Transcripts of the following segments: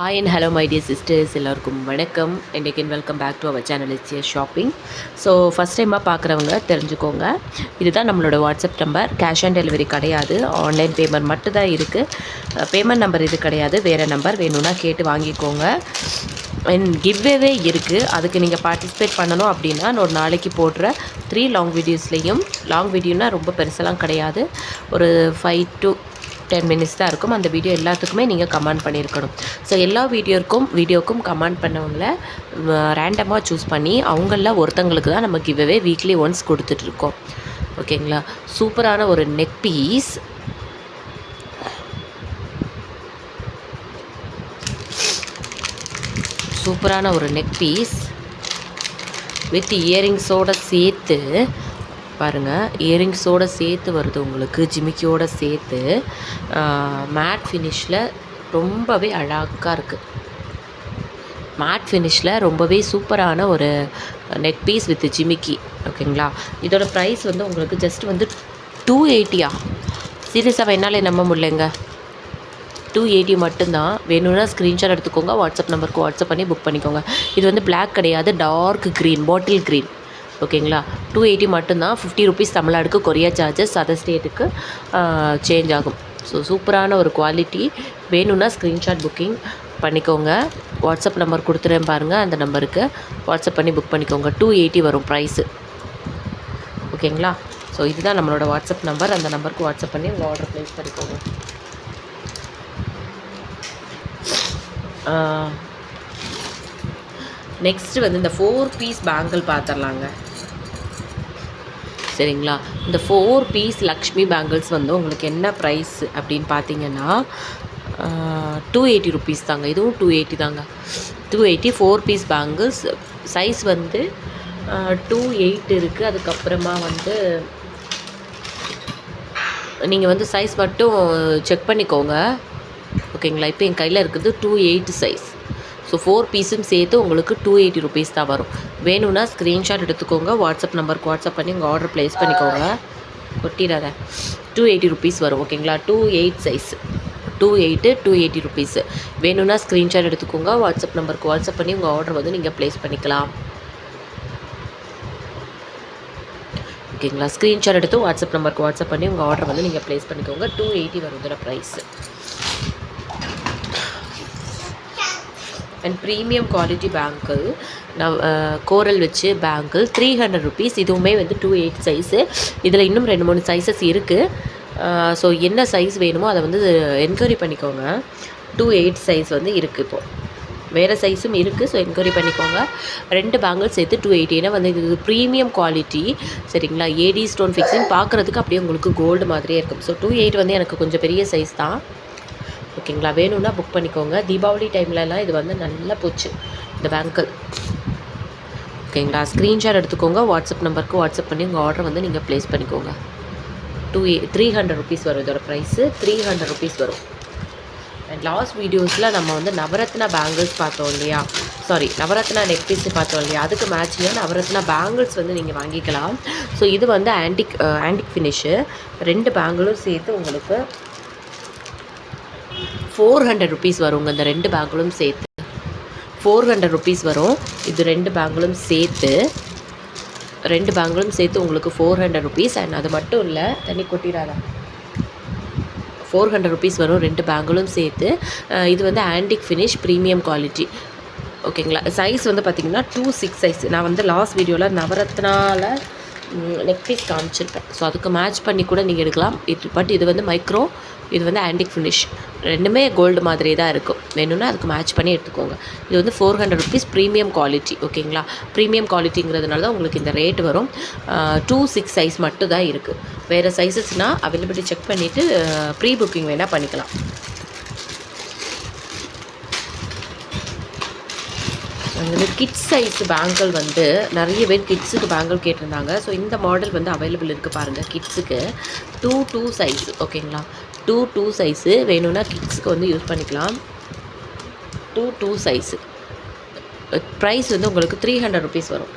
Hi and hello my dear sisters எல்லாருக்கும் வணக்கம். And again welcome back to our channel it's shopping so first டைமாக பார்க்குறவங்க தெரிஞ்சுக்கோங்க. இதுதான் நம்மளோட WhatsApp number cash on delivery கிடையாது. ஆன்லைன் பேமெண்ட் மட்டும்தான் இருக்குது பேமெண்ட் நம்பர் இது கிடையாது. வேறு நம்பர் வேணும்னா கேட்டு வாங்கிக்கோங்க. அண்ட் கிவ்வேவே இருக்குது அதுக்கு நீங்கள் பார்ட்டிசிபேட் பண்ணணும் அப்படின்னா நான் ஒரு நாளைக்கு போடுற த்ரீ லாங் வீடியோஸ்லேயும் லாங் வீடியோனால் ரொம்ப பெருசெல்லாம் கிடையாது. ஒரு ஃபைவ் டு டென் மினிட்ஸ் தான் இருக்கும். அந்த வீடியோ எல்லாத்துக்குமே நீங்கள் கமெண்ட் பண்ணியிருக்கணும் ஸோ எல்லா வீடியோக்கும் வீடியோக்கும் கமெண்ட் பண்ணவங்கள ரேண்டமாக சூஸ் பண்ணி அவங்களில் ஒருத்தங்களுக்கு தான் நம்ம கிவ்வே வீக்லி ஒன்ஸ் கொடுத்துட்ருக்கோம் ஓகேங்களா சூப்பரான ஒரு நெக் பீஸ் சூப்பரான ஒரு நெக் பீஸ் வித் இயரிங்ஸோடு சேர்த்து பாருங்கள் இயரிங்ஸோடு சேர்த்து வருது உங்களுக்கு ஜிமிக்கியோடு சேர்த்து. மேட் ஃபினிஷில் ரொம்பவே அழகாக இருக்குது மேட் ஃபினிஷில் ரொம்பவே சூப்பரான ஒரு நெக் பீஸ் வித் ஜிமிக்கி ஓகேங்களா? இதோட ப்ரைஸ் வந்து உங்களுக்கு ஜஸ்ட் வந்து டூ எயிட்டியா சீரியஸாக வேணாலே நம்ப முடியலங்க. டூ எயிட்டி மட்டும்தான். வேணும்னா ஸ்க்ரீன்ஷாட் எடுத்துக்கோங்க வாட்ஸ்அப் நம்பருக்கு வாட்ஸ்அப் பண்ணி புக் பண்ணிக்கோங்க. இது வந்து பிளாக் கிடையாது டார்க் க்ரீன் பாட்டில் க்ரீன் ஓகேங்களா? டூ எயிட்டி மட்டும்தான். ஃபிஃப்டி ருபீஸ் தமிழ்நாடுக்கு கொரியா சார்ஜஸ் அதர் ஸ்டேட்டுக்கு சேஞ்ச் ஆகும். ஸோ சூப்பரான ஒரு குவாலிட்டி வேணும்னா ஸ்க்ரீன்ஷாட் புக்கிங் பண்ணிக்கோங்க. வாட்ஸ்அப் நம்பர் கொடுத்துறேன் பாருங்கள் அந்த நம்பருக்கு வாட்ஸ்அப் பண்ணி புக் பண்ணிக்கோங்க. டூ எயிட்டி வரும் ப்ரைஸு ஓகேங்களா? ஸோ இதுதான் நம்மளோட வாட்ஸ்அப் நம்பர் அந்த நம்பருக்கு வாட்ஸ்அப் பண்ணி உங்கள் ஆர்டர் ப்ளேஸ் பண்ணிக்கோங்க. நெக்ஸ்ட்டு வந்து இந்த ஃபோர் பீஸ் பேங்கிள் பார்த்துடலாங்க. சரிங்களா? இந்த ஃபோர் பீஸ் லக்ஷ்மி பேங்கிள்ஸ் வந்து உங்களுக்கு என்ன ப்ரைஸ் அப்படின்னு பார்த்தீங்கன்னா டூ எயிட்டி ருபீஸ் தாங்க. இதுவும் டூ எயிட்டி தாங்க. Two eighty four piece bangles size வந்து டூ எயிட் இருக்குது அதுக்கப்புறமா வந்து நீங்கள் வந்து சைஸ் மட்டும் செக் பண்ணிக்கோங்க. ஓகேங்களா இப்போ என் கையில் இருக்குது two eight size so four பீஸும் சேர்த்து உங்களுக்கு டூ எயிட்டி ருபீஸ் தான் வரும். வேணும்னா ஸ்க்ரீன்ஷாட் எடுத்துக்கோங்க. வாட்ஸ்அப் நம்பருக்கு வாட்ஸ்அப் பண்ணி உங்கள் ஆர்டர் ப்ளேஸ் பண்ணிக்கோங்க. கொட்டிடாத. டூ எயிட்டி ருபீஸ் வரும் ஓகேங்களா two eight size two eight two eighty rupees வேணும்னா ஸ்க்ரீன்ஷாட் எடுத்துக்கோங்க. வாட்ஸ்அப் நம்பருக்கு வாட்ஸ்அப் பண்ணி உங்கள் ஆர்டர் வந்து நீங்கள் ப்ளேஸ் பண்ணிக்கலாம். ஓகேங்களா ஸ்க்ரீன்ஷாட் எடுத்து வாட்ஸ்அப் நம்பருக்கு வாட்ஸ்அப் பண்ணி உங்கள் ஆர்டர் வந்து நீங்கள் ப்ளேஸ் பண்ணிக்கோங்க. டூ எயிட்டி வரும் price and premium quality bangle நம் கோரல் வச்சு பேங்கிள் த்ரீ ஹண்ட்ரட் ருபீஸ் இதுவுமே வந்து டூ எயிட் சைஸு இதில் இன்னும் ரெண்டு மூணு சைஸஸ் இருக்குது ஸோ என்ன சைஸ் வேணுமோ அதை வந்து என்கொயரி பண்ணிக்கோங்க. டூ எயிட் சைஸ் வந்து இருக்குது இப்போது வேறு சைஸும் இருக்குது ஸோ என்கொயரி பண்ணிக்கோங்க. ரெண்டு பேங்கிள் சேர்த்து டூ எயிட்டி ஏன்னா வந்து இது ப்ரீமியம் குவாலிட்டி சரிங்களா? ஏடி ஸ்டோன் ஃபிக்ஸிங் பார்க்குறதுக்கு அப்படியே உங்களுக்கு கோல்டு மாதிரியே இருக்கும். ஸோ டூ எயிட் வந்து எனக்கு கொஞ்சம் பெரிய சைஸ் தான். ஓகேங்களா? வேணும்னா புக் பண்ணிக்கோங்க. தீபாவளி டைம்லலாம் இது வந்து நல்லா போச்சு. இந்த பேங்கிள் ஓகேங்களா? ஸ்க்ரீன்ஷாட் எடுத்துக்கோங்க. வாட்ஸ்அப் நம்பருக்கு வாட்ஸ்அப் பண்ணி உங்கள் ஆர்டர் வந்து நீங்கள் ப்ளேஸ் பண்ணிக்கோங்க. Two a three hundred rupees வரும் இதோட ப்ரைஸு த்ரீ ஹண்ட்ரட் ருபீஸ் வரும். அண்ட் லாஸ்ட் வீடியோஸில் நம்ம வந்து நவரத்னா பேங்கிள்ஸ் பார்த்தோம் இல்லையா? சாரி நவரத்னா நெக் பீஸ் பார்த்தோம் இல்லையா? அதுக்கு மேட்சிங்காக நவரத்னா பேங்கிள்ஸ் வந்து நீங்கள் வாங்கிக்கலாம். ஸோ இது வந்து ஆன்டிக் ஆன்டிக் ஃபினிஷு ரெண்டு பேங்கிளும் சேர்த்து உங்களுக்கு ஃபோர் ஹண்ட்ரட் ருபீஸ் வருங்க இந்த ரெண்டு பேங்குலும் சேர்த்து. ஃபோர் ஹண்ட்ரட் ருபீஸ் வரும். இது ரெண்டு பேங்குலும் சேர்த்து ரெண்டு பேங்குலும் சேர்த்து உங்களுக்கு ஃபோர் ஹண்ட்ரட் ருபீஸ் அண்ட் அது மட்டும் இல்லை தண்ணி கொட்டிடாதா? ஃபோர் ஹண்ட்ரட் ருபீஸ் வரும் ரெண்டு பேங்குலும் சேர்த்து. இது வந்து ஆன்டிக் ஃபினிஷ் ப்ரீமியம் குவாலிட்டி ஓகேங்களா சைஸ் வந்து பார்த்திங்கன்னா டூ சிக்ஸ் சைஸ் நான் வந்து லாஸ்ட் வீடியோவில் நவரத்னாவில் நெக் பீஸ் காமிச்சிருப்பேன். ஸோ அதுக்கு மேட்ச் பண்ணி கூட நீங்கள் எடுக்கலாம். இது பட் இது வந்து மைக்ரோ இது வந்து ஆன்டிக் ஃபினிஷ் ரெண்டுமே கோல்டு மாதிரி தான் இருக்கும். வேணும்னா அதுக்கு மேட்ச் பண்ணி எடுத்துக்கோங்க. இது வந்து four hundred rupees premium quality ஓகேங்களா ப்ரீமியம் குவாலிட்டிங்கிறதுனால தான் உங்களுக்கு இந்த ரேட் வரும். டூ சிக்ஸ் சைஸ் மட்டும் தான் இருக்குது வேறு சைஸஸ்னால் அவைலபிலிட்டி செக் பண்ணிவிட்டு ப்ரீ புக்கிங் வேணால் பண்ணிக்கலாம். வந்து கிட்ஸ் சைஸ் பேங்கிள் வந்து நிறைய பேர் கிட்ஸுக்கு பேங்கிள் கேட்டிருந்தாங்க. ஸோ இந்த மாடல் வந்து அவைலபிள் இருக்குது பாருங்கள் கிட்ஸுக்கு டூ டூ சைஸ் ஓகேங்களா டூ டூ சைஸு வேணும்னா கிட்ஸுக்கு வந்து யூஸ் பண்ணிக்கலாம். டூ டூ சைஸு ப்ரைஸ் வந்து உங்களுக்கு த்ரீ ஹண்ட்ரட் ருபீஸ் வரும்.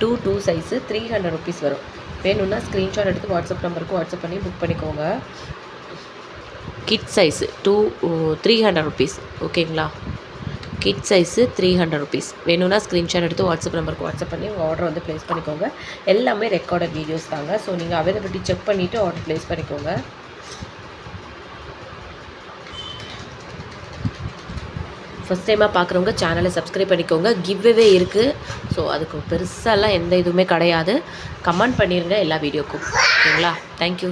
Two two size three hundred rupees வரும். வேணும்னா ஸ்க்ரீன்ஷாட் எடுத்து வாட்ஸ்அப் நம்பருக்கு வாட்ஸ்அப் பண்ணி புக் பண்ணிக்கோங்க. Kid size two three hundred rupees ஓகேங்களா kid size three hundred rupees வேணும்னா ஸ்க்ரீன்ஷாட் எடுத்து வாட்ஸ்அப் நம்பருக்கு வாட்ஸ்அப் பண்ணி உங்கள் ஆர்டர் வந்து ப்ளேஸ் பண்ணிக்கோங்க. எல்லாமே ரெக்கார்டட் வீடியோஸ் தாங்க. ஸோ நீங்கள் அவைலபிலிட்டி செக் பண்ணிவிட்டு ஆர்டர் ப்ளேஸ் பண்ணிக்கோங்க. ஃபஸ்ட் டைமாக பார்க்குறவங்க சேனலை சப்ஸ்கிரைப் பண்ணிக்கோங்க. கிவ்வே இருக்குது ஸோ அதுக்கு பெருசாலாம் எந்த இதுவுமே கிடையாது. கமெண்ட் பண்ணிடுங்க எல்லா வீடியோக்கும் ஓகேங்களா தேங்க்யூ